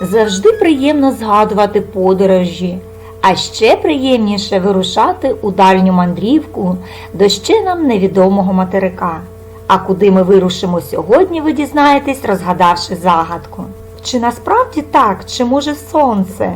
Завжди приємно згадувати подорожі, а ще приємніше вирушати у дальню мандрівку до ще нам невідомого материка. А куди ми вирушимо сьогодні, ви дізнаєтесь, розгадавши загадку. Чи насправді так, чи може сонце?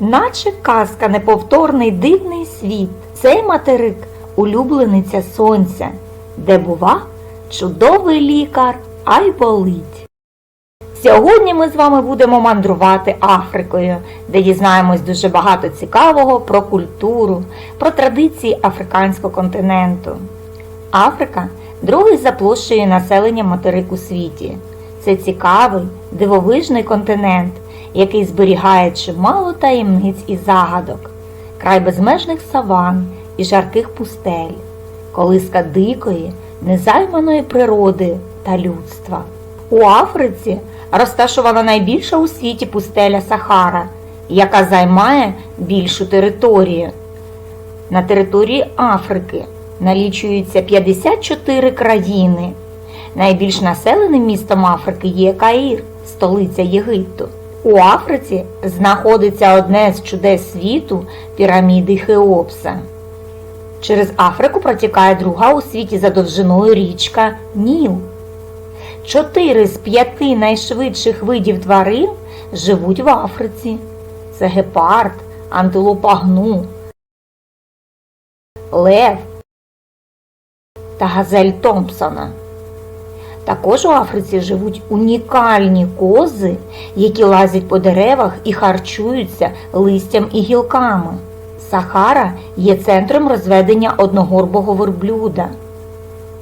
Наче казка неповторний дивний світ. Цей материк улюблениця сонця, де бува чудовий лікар, ай болить. Сьогодні ми з вами будемо мандрувати Африкою, де дізнаємось дуже багато цікавого про культуру, про традиції африканського континенту. Африка другий за площею населення материк у світі. Це цікавий, дивовижний континент, який зберігає чимало таємниць і загадок, край безмежних саван і жарких пустель, колиска дикої, незайманої природи та людства. У Африці розташована найбільша у світі пустеля Сахара, яка займає більшу територію. На території Африки налічується 54 країни. Найбільш населеним містом Африки є Каїр, столиця Єгипту. У Африці знаходиться одне з чудес світу піраміди Хеопса. Через Африку протікає друга у світі за довжиною річка Ніл. Чотири з п'яти найшвидших видів тварин живуть в Африці. Це гепард, антилопа гну, лев та газель Томпсона. Також у Африці живуть унікальні кози, які лазять по деревах і харчуються листям і гілками. Сахара є центром розведення одногорбого верблюда.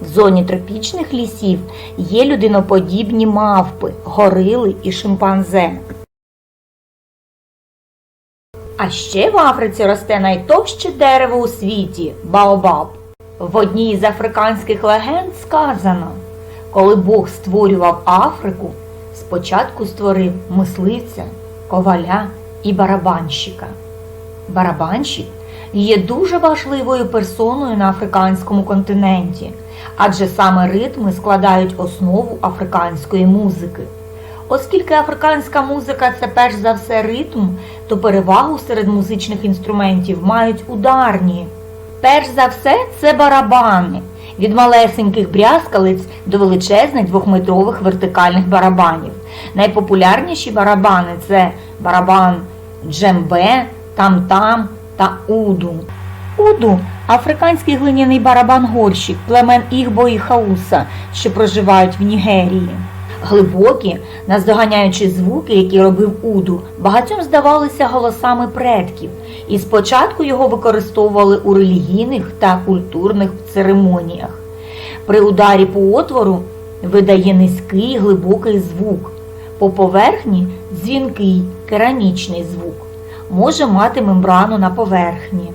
В зоні тропічних лісів є людиноподібні мавпи, горили і шимпанзе. А ще в Африці росте найтовще дерево у світі баобаб. В одній із африканських легенд сказано, коли Бог створював Африку, спочатку створив мисливця, коваля і барабанщика. Барабанщик є дуже важливою персоною на африканському континенті, адже саме ритми складають основу африканської музики. Оскільки африканська музика це перш за все ритм, то перевагу серед музичних інструментів мають ударні. Перш за все це барабани, від малесеньких брязкалиць до величезних двохметрових вертикальних барабанів. Найпопулярніші барабани це барабан джембе, там-там та уду. Уду африканський глиняний барабан-горщик племен Ігбо і Хауса, що проживають в Нігерії. Глибокі, наздоганяючи звуки, які робив Уду, багатьом здавалися голосами предків, і спочатку його використовували у релігійних та культурних церемоніях. При ударі по отвору видає низький глибокий звук, по поверхні дзвінкий керамічний звук, може мати мембрану на поверхні.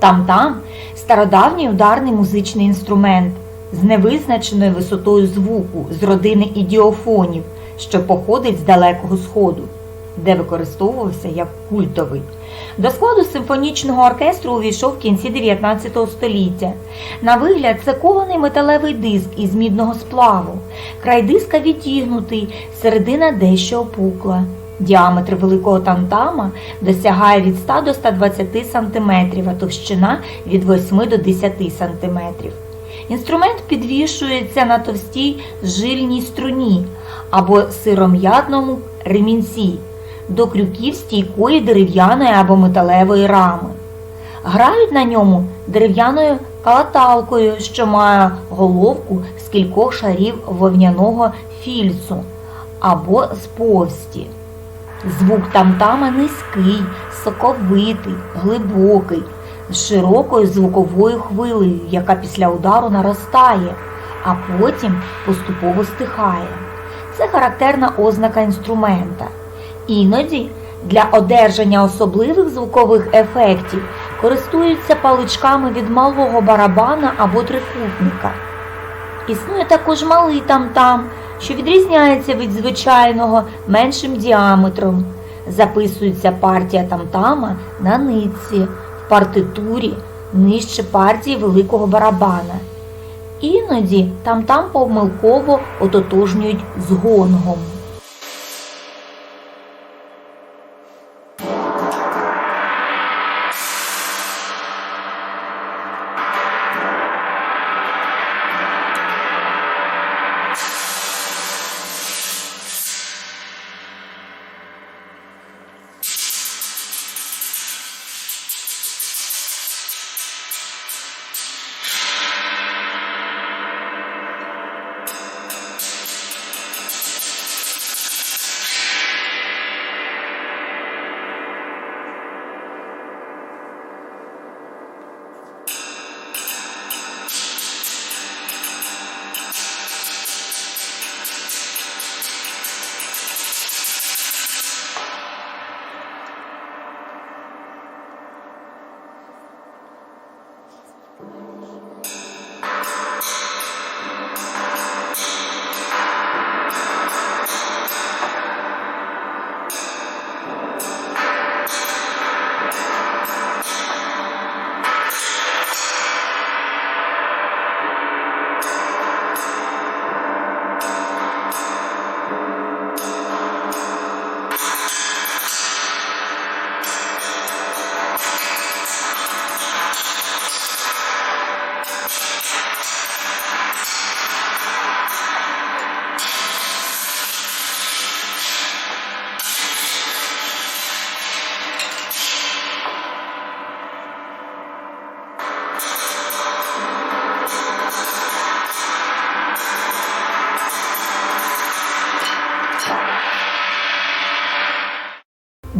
Там-там стародавній ударний музичний інструмент з невизначеною висотою звуку з родини ідіофонів, що походить з Далекого Сходу, де використовувався як культовий. До складу симфонічного оркестру увійшов в кінці 19 століття. На вигляд це кований металевий диск із мідного сплаву. Край диска відігнутий, середина дещо опукла. Діаметр великого тамтама досягає від 100 до 120 см, а товщина від 8 до 10 см. Інструмент підвішується на товстій жильній струні або сиром'ятному ремінці до крюків стійкої дерев'яної або металевої рами. Грають на ньому дерев'яною калаталкою, що має головку з кількох шарів вовняного фільцу або з повсті. Звук тамтама низький, соковитий, глибокий, з широкою звуковою хвилею, яка після удару наростає, а потім поступово стихає. Це характерна ознака інструмента. Іноді для одержання особливих звукових ефектів користуються паличками від малого барабана або трикутника. Існує також малий там-там, що відрізняється від звичайного меншим діаметром. Записується партія там-тама на нитці, в партитурі нижче партії великого барабана. Іноді там-там помилково ототожнюють з гонгом.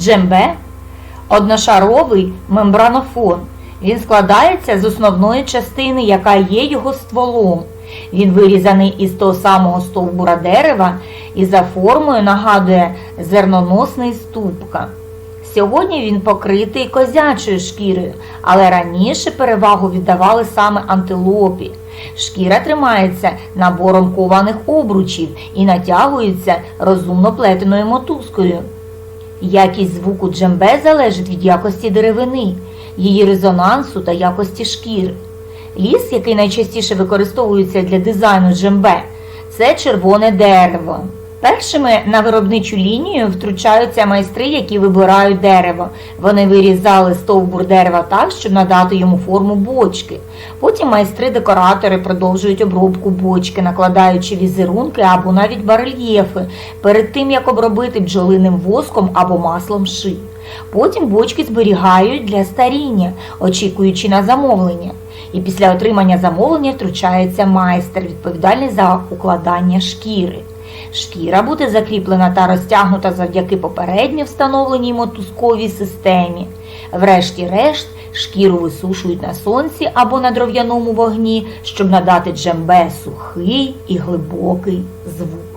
Джембе одношаровий мембранофон. Він складається з основної частини, яка є його стволом. Він вирізаний із того самого стовбура дерева і за формою нагадує зерноносний ступка. Сьогодні він покритий козячою шкірою, але раніше перевагу віддавали саме антилопі. Шкіра тримається набором кованих обручів і натягується розумно плетеною мотузкою. Якість звуку джембе залежить від якості деревини, її резонансу та якості шкіри. Ліс, який найчастіше використовується для дизайну джембе, це червоне дерево. Першими на виробничу лінію втручаються майстри, які вибирають дерево. Вони вирізали стовбур дерева так, щоб надати йому форму бочки. Потім майстри-декоратори продовжують обробку бочки, накладаючи візерунки або навіть барельєфи перед тим, як обробити бджолиним воском або маслом ши. Потім бочки зберігають для старіння, очікуючи на замовлення. І після отримання замовлення втручається майстер, відповідальний за укладання шкіри. Шкіра буде закріплена та розтягнута завдяки попередньо встановленій мотузковій системі. Врешті-решт, шкіру висушують на сонці або на дров'яному вогні, щоб надати джембе сухий і глибокий звук.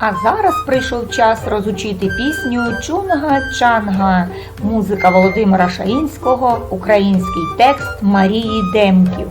А зараз прийшов час розучити пісню Чунга Чанга, музика Володимира Шаїнського, український текст Марії Демків.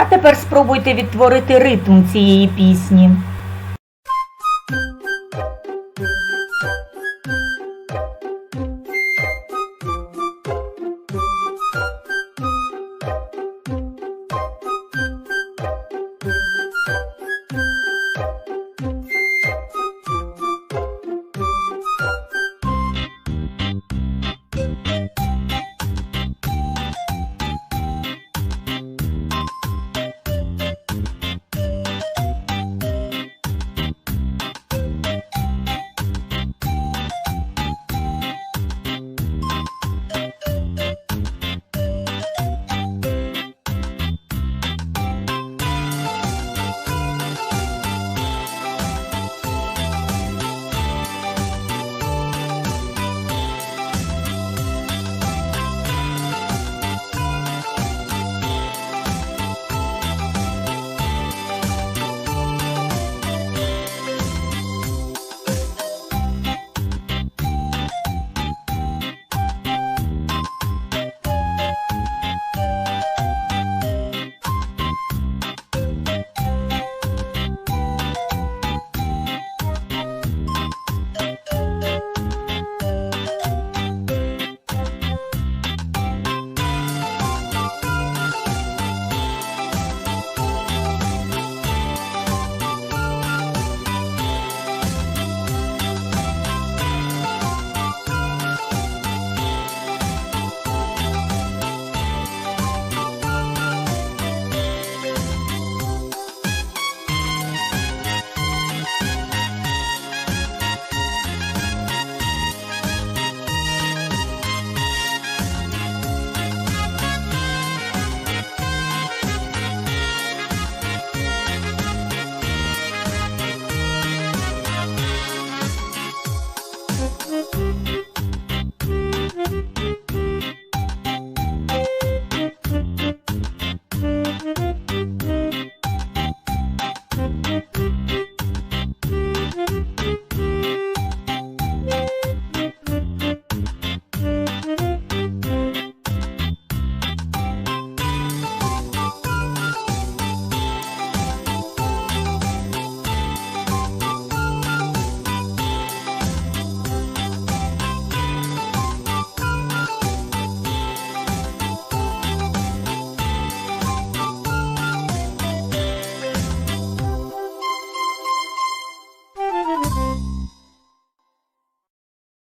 А тепер спробуйте відтворити ритм цієї пісні.